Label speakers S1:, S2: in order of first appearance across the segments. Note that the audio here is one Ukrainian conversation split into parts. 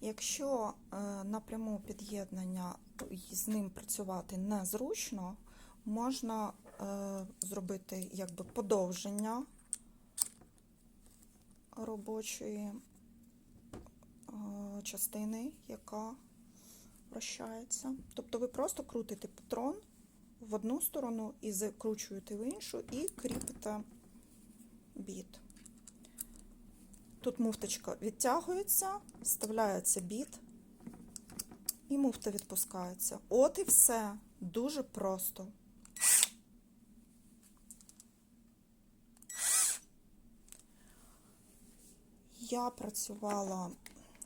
S1: Якщо е, напряму під'єднання з ним працювати незручно, можна е, зробити якби подовження робочої е, частини, яка вращається. Тобто ви просто крутите патрон в одну сторону і закручуєте в іншу, і кріпите біт. Тут муфточка відтягується, вставляється біт, і муфта відпускається. От і все. Дуже просто. Я працювала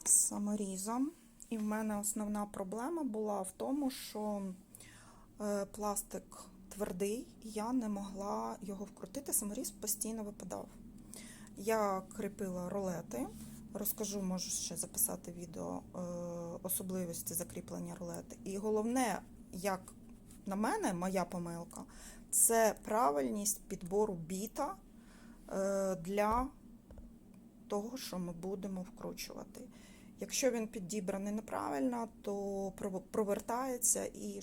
S1: з саморізом, і в мене основна проблема була в тому, що е, пластик твердий, і я не могла його вкрутити, саморіз постійно випадав. Я кріпила рулети. Розкажу, можу ще записати відео е, особливості закріплення рулети. І головне, як на мене, моя помилка, це правильність підбору біта е, для того, що ми будемо вкручувати. Якщо він підібраний неправильно, то провертається і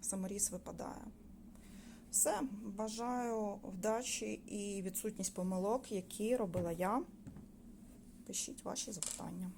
S1: саморіз випадає. Все, бажаю вдачі і відсутність помилок, які робила я. Пишіть ваші запитання.